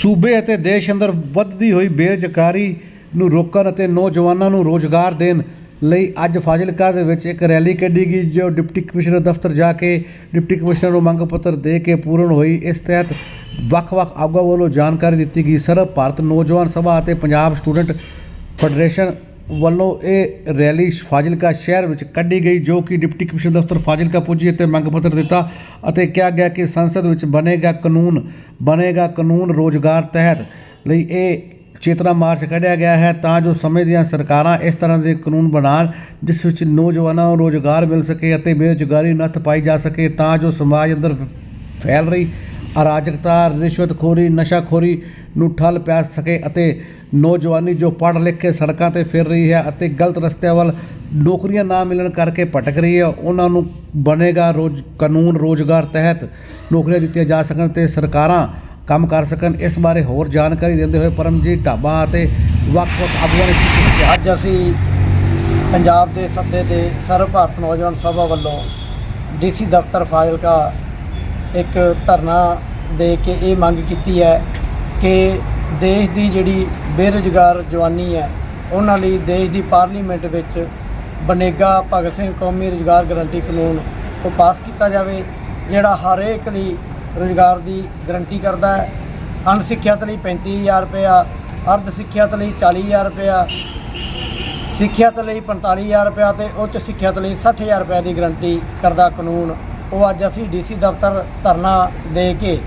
ਸੂਬੇ ਅਤੇ ਦੇਸ਼ ਅੰਦਰ ਵੱਧਦੀ ਹੋਈ ਬੇਰੁਜ਼ਗਾਰੀ ਨੂੰ ਰੋਕਣ ਅਤੇ ਨੌਜਵਾਨਾਂ ਨੂੰ ਰੋਜ਼ਗਾਰ ਦੇਣ ਲਈ ਅੱਜ ਫਾਜ਼ਿਲਕਾ ਦੇ ਵਿੱਚ ਇੱਕ ਰੈਲੀ ਕੱਢੀ ਗਈ, ਜੋ ਡਿਪਟੀ ਕਮਿਸ਼ਨਰ ਦਫ਼ਤਰ ਜਾ ਕੇ ਡਿਪਟੀ ਕਮਿਸ਼ਨਰ ਨੂੰ ਮੰਗ ਪੱਤਰ ਦੇ ਕੇ ਪੂਰਨ ਹੋਈ। ਇਸ ਤਹਿਤ ਵੱਖ-ਵੱਖ ਆਗੂਆਂ ਵੱਲੋਂ ਜਾਣਕਾਰੀ ਦਿੱਤੀ ਗਈ। ਸਰਬ ਭਾਰਤ ਨੌਜਵਾਨ ਸਭਾ ਅਤੇ ਪੰਜਾਬ ਸਟੂਡੈਂਟ ਫੈਡਰੇਸ਼ਨ ਵੱਲੋਂ ਇਹ ਰੈਲੀ ਫਾਜ਼ਿਲਕਾ ਸ਼ਹਿਰ ਵਿੱਚ ਕੱਢੀ ਗਈ, ਜੋ ਕਿ ਡਿਪਟੀ ਕਮਿਸ਼ਨਰ ਦਫ਼ਤਰ ਫਾਜ਼ਿਲਕਾ ਪੁੱਜੀ ਅਤੇ ਮੰਗ ਪੱਤਰ ਦਿੱਤਾ ਅਤੇ ਕਿਹਾ ਗਿਆ ਕਿ ਸੰਸਦ ਵਿੱਚ ਬਣੇਗਾ ਕਾਨੂੰਨ ਬਣੇਗਾ ਕਾਨੂੰਨ ਰੋਜ਼ਗਾਰ ਤਹਿਤ ਲਈ ਇਹ ਚੇਤਨਾ ਮਾਰਚ ਕੱਢਿਆ ਗਿਆ ਹੈ ਤਾਂ ਜੋ ਸਮੇਂ ਦੀਆਂ ਸਰਕਾਰਾਂ ਇਸ ਤਰ੍ਹਾਂ ਦੇ ਕਾਨੂੰਨ ਬਣਾਉਣ, ਜਿਸ ਵਿੱਚ ਨੌਜਵਾਨਾਂ ਨੂੰ ਰੋਜ਼ਗਾਰ ਮਿਲ ਸਕੇ ਅਤੇ ਬੇਰੁਜ਼ਗਾਰੀ ਨੱਥ ਪਾਈ ਜਾ ਸਕੇ ਤਾਂ ਜੋ ਸਮਾਜ ਅੰਦਰ ਫੈਲ ਰਹੀ ਅਰਾਜਕਤਾ, ਰਿਸ਼ਵਤਖੋਰੀ, ਨਸ਼ਾਖੋਰੀ ਨੂੰ ਠੱਲ ਪੈ ਸਕੇ ਅਤੇ ਨੌਜਵਾਨੀ ਜੋ ਪੜ੍ਹ ਲਿਖ ਕੇ ਸੜਕਾਂ ਤੇ ਫਿਰ ਰਹੀ ਹੈ ਅਤੇ ਗਲਤ ਰਸਤਿਆਂ ਵੱਲ ਨੌਕਰੀਆਂ ਨਾ ਮਿਲਣ ਕਰਕੇ ਭਟਕ ਰਹੀ ਹੈ, ਉਹਨਾਂ ਨੂੰ ਬਣੇਗਾ ਰੋਜ਼, ਕਾਨੂੰਨ ਰੋਜ਼ਗਾਰ ਤਹਿਤ ਨੌਕਰੀਆਂ ਦਿੱਤੀਆਂ ਜਾ ਸਕਣ ਤੇ ਸਰਕਾਰਾਂ ਕੰਮ ਕਰ ਸਕਣ, ਇਸ ਬਾਰੇ ਹੋਰ ਜਾਣਕਾਰੀ ਦਿੰਦੇ ਹੋਏ ਪਰਮਜੀਤ ਢਾਬਾ ਅਤੇ ਵੱਖ-ਵੱਖ ਆਗੂਆਂ ਨੇ ਅੱਜ ਅਸੀਂ ਪੰਜਾਬ ਦੇ ਸੱਦੇ ਤੇ ਸਰਵ ਭਾਰਤ ਨੌਜਵਾਨ ਸਭਾ ਵੱਲੋਂ ਡੀਸੀ ਦਫ਼ਤਰ ਫਾਜ਼ਿਲਕਾ ਇੱਕ ਧਰਨਾ ਦੇ ਕੇ ਇਹ ਮੰਗ ਕੀਤੀ ਹੈ ਕਿ ਦੇਸ਼ ਦੀ ਜਿਹੜੀ ਬੇਰੁਜ਼ਗਾਰ ਜਵਾਨੀ ਹੈ, ਉਹਨਾਂ ਲਈ ਦੇਸ਼ ਦੀ ਪਾਰਲੀਮੈਂਟ ਵਿੱਚ ਬਨੇਗਾ ਭਗਤ ਸਿੰਘ ਕੌਮੀ ਰੁਜ਼ਗਾਰ ਗਰੰਟੀ ਕਾਨੂੰਨ ਉਹ ਪਾਸ ਕੀਤਾ ਜਾਵੇ, ਜਿਹੜਾ ਹਰੇਕ ਲਈ ਰੁਜ਼ਗਾਰ ਦੀ ਗਰੰਟੀ ਕਰਦਾ ਹੈ। ਅਣਸਿੱਖਿਅਤ ਲਈ 35000 ਰੁਪਇਆ ਅਰਧ ਸਿੱਖਿਅਤ ਲਈ 40000 ਰੁਪਇਆ, ਸਿੱਖਿਅਤ ਲਈ 45000 ਰੁਪਇਆ ਤੇ ਉੱਚ ਸਿੱਖਿਅਤ ਲਈ 60000 ਰੁਪਇਆ ਦੀ ਗਰੰਟੀ ਕਰਦਾ ਕਾਨੂੰਨ। ਉਹ ਅੱਜ ਅਸੀਂ ਡੀਸੀ ਦਫ਼ਤਰ ਧਰਨਾ ਦੇ ਕੇ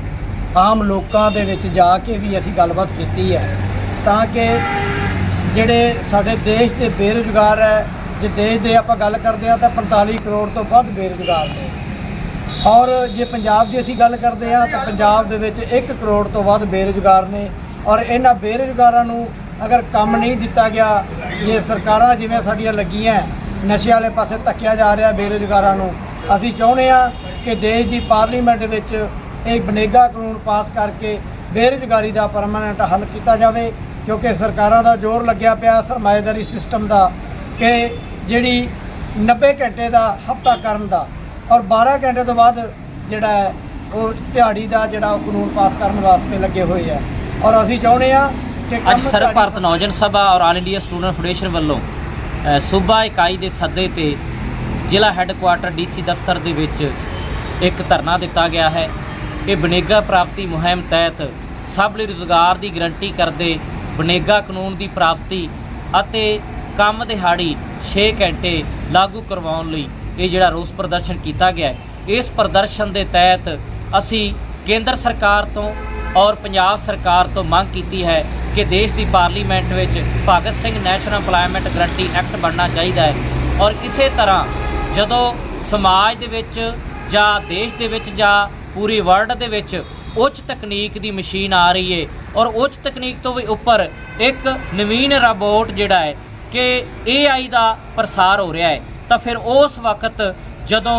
ਆਮ ਲੋਕਾਂ ਦੇ ਵਿੱਚ ਜਾ ਕੇ ਵੀ ਅਸੀਂ ਗੱਲਬਾਤ ਕੀਤੀ ਹੈ। ਤਾਂ ਕਿ ਜਿਹੜੇ ਸਾਡੇ ਦੇਸ਼ ਦੇ ਬੇਰੁਜ਼ਗਾਰ ਹੈ, ਜੇ ਦੇਸ਼ ਦੇ ਆਪਾਂ ਗੱਲ ਕਰਦੇ ਆ ਤਾਂ 45 ਕਰੋੜ ਤੋਂ ਵੱਧ ਬੇਰੁਜ਼ਗਾਰ ਨੇ। ਔਰ ਜੇ ਪੰਜਾਬ ਦੀ ਅਸੀਂ ਗੱਲ ਕਰਦੇ ਆ ਤਾਂ ਪੰਜਾਬ ਦੇ ਵਿੱਚ 1 ਕਰੋੜ ਤੋਂ ਵੱਧ ਬੇਰੁਜ਼ਗਾਰ ਨੇ। ਔਰ ਇਹਨਾਂ ਬੇਰੁਜ਼ਗਾਰਾਂ ਨੂੰ ਅਗਰ ਕੰਮ ਨਹੀਂ ਦਿੱਤਾ ਗਿਆ, ਜੇ ਸਰਕਾਰਾਂ ਜਿਵੇਂ ਸਾਡੀਆਂ ਲੱਗੀਆਂ ਨਸ਼ੇ ਵਾਲੇ ਪਾਸੇ ਧੱਕਿਆ ਜਾ ਰਿਹਾ ਬੇਰੁਜ਼ਗਾਰਾਂ ਨੂੰ ਅਸੀਂ ਚਾਹੁੰਦੇ ਆ ਕਿ ਦੇਸ਼ ਦੀ ਪਾਰਲੀਮੈਂਟ ਵਿੱਚ ਇਹ ਬਨੇਗਾ ਕਾਨੂੰਨ ਪਾਸ ਕਰਕੇ ਬੇਰੁਜ਼ਗਾਰੀ ਦਾ ਪਰਮਾਨੈਂਟ ਹੱਲ ਕੀਤਾ ਜਾਵੇ ਕਿਉਂਕਿ ਸਰਕਾਰਾਂ ਦਾ ਜ਼ੋਰ ਲੱਗਿਆ ਪਿਆ ਸਰਮਾਏਦਾਰੀ ਸਿਸਟਮ ਦਾ ਕਿ ਜਿਹੜੀ 90 ਘੰਟੇ ਦਾ ਹਫਤਾ ਕਰਨ ਦਾ ਔਰ 12 ਘੰਟੇ ਤੋਂ ਬਾਅਦ ਜਿਹੜਾ ਉਹ ਦਿਹਾੜੀ ਦਾ ਜਿਹੜਾ ਕਾਨੂੰਨ ਪਾਸ ਕਰਨ ਵਾਸਤੇ ਲੱਗੇ ਹੋਏ ਆ ਔਰ ਅਸੀਂ ਚਾਹੁੰਦੇ ਆ ਕਿ ਅੱਜ ਦਿਹਾੜੀ- ਭਾਰਤ ਨੌਜਵਾਨ ਸਭਾ ਔਰ ਆਲ ਇੰਡੀਆ ਸਟੂਡੈਂਟ ਫੈਡਰੇਸ਼ਨ ਵੱਲੋਂ ਸੂਬਾ ਇਕਾਈ ਦੇ ਸੱਦੇ ਤੇ ਜ਼ਿਲ੍ਹਾ ਹੈੱਡਕੁਆਟਰ ਡੀਸੀ ਦਫ਼ਤਰ ਦੇ ਵਿੱਚ ਇੱਕ ਧਰਨਾ ਦਿੱਤਾ ਗਿਆ ਹੈ। ਇਹ ਬਨੇਗਾ ਪ੍ਰਾਪਤੀ ਮੁਹਿੰਮ ਤਹਿਤ ਸਭ ਲਈ ਰੁਜ਼ਗਾਰ ਦੀ ਗਰੰਟੀ ਕਰਦੇ ਬਨੇਗਾ ਕਾਨੂੰਨ ਦੀ ਪ੍ਰਾਪਤੀ ਅਤੇ ਕੰਮ ਦਿਹਾੜੀ 6 ਘੰਟੇ ਲਾਗੂ ਕਰਵਾਉਣ ਲਈ ਇਹ ਜਿਹੜਾ ਰੋਸ ਪ੍ਰਦਰਸ਼ਨ ਕੀਤਾ ਗਿਆ ਹੈ। ਇਸ ਪ੍ਰਦਰਸ਼ਨ ਦੇ ਤਹਿਤ ਅਸੀਂ ਕੇਂਦਰ ਸਰਕਾਰ ਤੋਂ ਔਰ ਪੰਜਾਬ ਸਰਕਾਰ ਤੋਂ ਮੰਗ ਕੀਤੀ ਹੈ ਕਿ ਦੇਸ਼ ਦੀ ਪਾਰਲੀਮੈਂਟ ਵਿੱਚ Bhagat Singh national employment guarantee act ਬਣਨਾ ਚਾਹੀਦਾ ਹੈ ਔਰ ਇਸੇ ਤਰ੍ਹਾਂ ਜਦੋਂ ਸਮਾਜ ਦੇ ਵਿੱਚ ਜਾਂ ਦੇਸ਼ ਦੇ ਵਿੱਚ ਜਾਂ ਪੂਰੀ ਵਰਲਡ ਦੇ ਵਿੱਚ ਉੱਚ ਤਕਨੀਕ ਦੀ ਮਸ਼ੀਨ ਆ ਰਹੀ ਹੈ ਔਰ ਉੱਚ ਤਕਨੀਕ ਤੋਂ ਵੀ ਉੱਪਰ ਇੱਕ ਨਵੀਨ ਰੋਬੋਟ ਜਿਹੜਾ ਹੈ ਕਿ AI ਦਾ ਪ੍ਰਸਾਰ ਹੋ ਰਿਹਾ ਹੈ, ਤਾਂ ਫਿਰ ਉਸ ਵਕਤ ਜਦੋਂ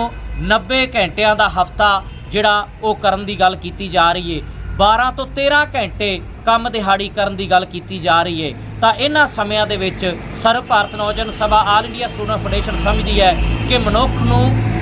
90 ਘੰਟਿਆਂ ਦਾ ਹਫਤਾ ਜਿਹੜਾ ਉਹ ਕਰਨ ਦੀ ਗੱਲ ਕੀਤੀ ਜਾ ਰਹੀ ਹੈ 12 ਤੋਂ 13 ਘੰਟੇ ਕੰਮ ਦਿਹਾੜੀ ਕਰਨ ਦੀ ਗੱਲ ਕੀਤੀ ਜਾ ਰਹੀ ਹੈ ਤਾਂ ਇਹਨਾਂ ਸਮਿਆਂ ਦੇ ਵਿੱਚ Sarab Bharat Naujawan Sabha all India student federation ਸਮਝਦੀ ਹੈ ਕਿ ਮਨੁੱਖ ਨੂੰ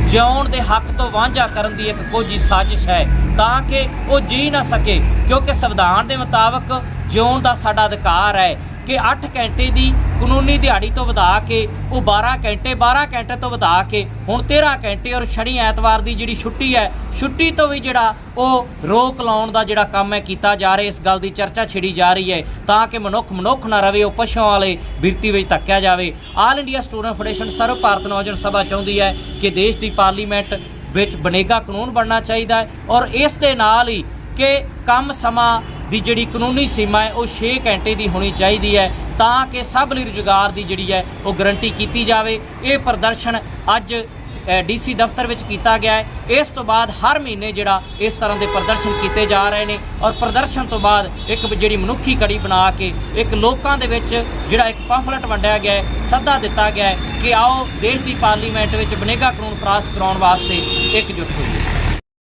ਜਿਉਣ ਦੇ ਹੱਕ ਤੋਂ ਵਾਂਝਾ ਕਰਨ ਦੀ ਇੱਕ ਕੋਝੀ ਸਾਜ਼ਿਸ਼ ਹੈ ਤਾਂ ਕਿ ਉਹ ਜੀ ਨਾ ਸਕੇ, ਕਿਉਂਕਿ ਸੰਵਿਧਾਨ ਦੇ ਮੁਤਾਬਕ ਜਿਉਣ ਦਾ ਸਾਡਾ ਅਧਿਕਾਰ ਹੈ। ਕਿ 8 ਘੰਟੇ ਦੀ ਕਾਨੂੰਨੀ ਦਿਹਾੜੀ ਤੋਂ ਵਧਾ ਕੇ, ਉਹ 12 ਘੰਟੇ 12 ਘੰਟੇ ਤੋਂ ਵਧਾ ਕੇ, ਹੁਣ 13 ਘੰਟੇ ਔਰ ਸ਼ਨੀ ਐਤਵਾਰ ਦੀ ਜਿਹੜੀ ਛੁੱਟੀ ਹੈ, ਛੁੱਟੀ ਤੋਂ ਵੀ ਜਿਹੜਾ ਉਹ ਰੋਕ ਲਾਉਣ ਦਾ ਜਿਹੜਾ ਕੰਮ ਹੈ ਕੀਤਾ ਜਾ ਰਿਹਾ, ਇਸ ਗੱਲ ਦੀ ਚਰਚਾ ਛਿੜੀ ਜਾ ਰਹੀ ਹੈ, ਤਾਂ ਕਿ ਮਨੁੱਖ ਮਨੁੱਖ ਨਾ ਰਵੇ, ਉਹ ਪਸ਼ੂਆਂ ਵਾਲੇ ਬਿਰਤੀ ਵਿੱਚ ਧੱਕਿਆ ਜਾਵੇ। All India student federation Sarv Bharat Naujawan Sabha ਚਾਹੁੰਦੀ ਹੈ ਕਿ ਦੇਸ਼ ਦੀ ਪਾਰਲੀਮੈਂਟ ਵਿੱਚ ਬਨੇਗਾ ਕਾਨੂੰਨ ਬਣਨਾ ਚਾਹੀਦਾ ਹੈ ਔਰ ਇਸ ਦੇ ਨਾਲ ਹੀ ਕਿ ਕੰਮ ਸਮਾਂ ਦੀ ਜਿਹੜੀ ਕਾਨੂੰਨੀ ਸੀਮਾ ਹੈ, ਉਹ 6 ਘੰਟੇ ਦੀ ਹੋਣੀ ਚਾਹੀਦੀ ਹੈ ਤਾਂ ਕਿ ਸਭ ਲਈ ਰੁਜ਼ਗਾਰ ਦੀ ਜਿਹੜੀ ਹੈ, ਉਹ ਗਰੰਟੀ ਕੀਤੀ ਜਾਵੇ। ਇਹ ਪ੍ਰਦਰਸ਼ਨ ਅੱਜ ਡੀਸੀ ਦਫ਼ਤਰ ਵਿੱਚ ਕੀਤਾ ਗਿਆ ਹੈ। ਇਸ ਤੋਂ ਬਾਅਦ ਹਰ ਮਹੀਨੇ ਜਿਹੜਾ ਇਸ ਤਰ੍ਹਾਂ ਦੇ ਪ੍ਰਦਰਸ਼ਨ ਕੀਤੇ ਜਾ ਰਹੇ ਨੇ ਔਰ ਪ੍ਰਦਰਸ਼ਨ ਤੋਂ ਬਾਅਦ ਇੱਕ ਜਿਹੜੀ ਮਨੁੱਖੀ ਕੜੀ ਬਣਾ ਕੇ ਇੱਕ ਲੋਕਾਂ ਦੇ ਵਿੱਚ ਜਿਹੜਾ ਇੱਕ ਪੰਫਲਟ ਵੰਡਿਆ ਗਿਆ ਹੈ, ਸੱਦਾ ਦਿੱਤਾ ਗਿਆ ਹੈ ਕਿ ਆਓ ਦੇਸ਼ ਦੀ ਪਾਰਲੀਮੈਂਟ ਵਿੱਚ ਬਨੇਗਾ ਕਾਨੂੰਨ ਪਾਸ ਕਰਾਉਣ ਵਾਸਤੇ ਇਕਜੁੱਟ ਹੋਈਏ।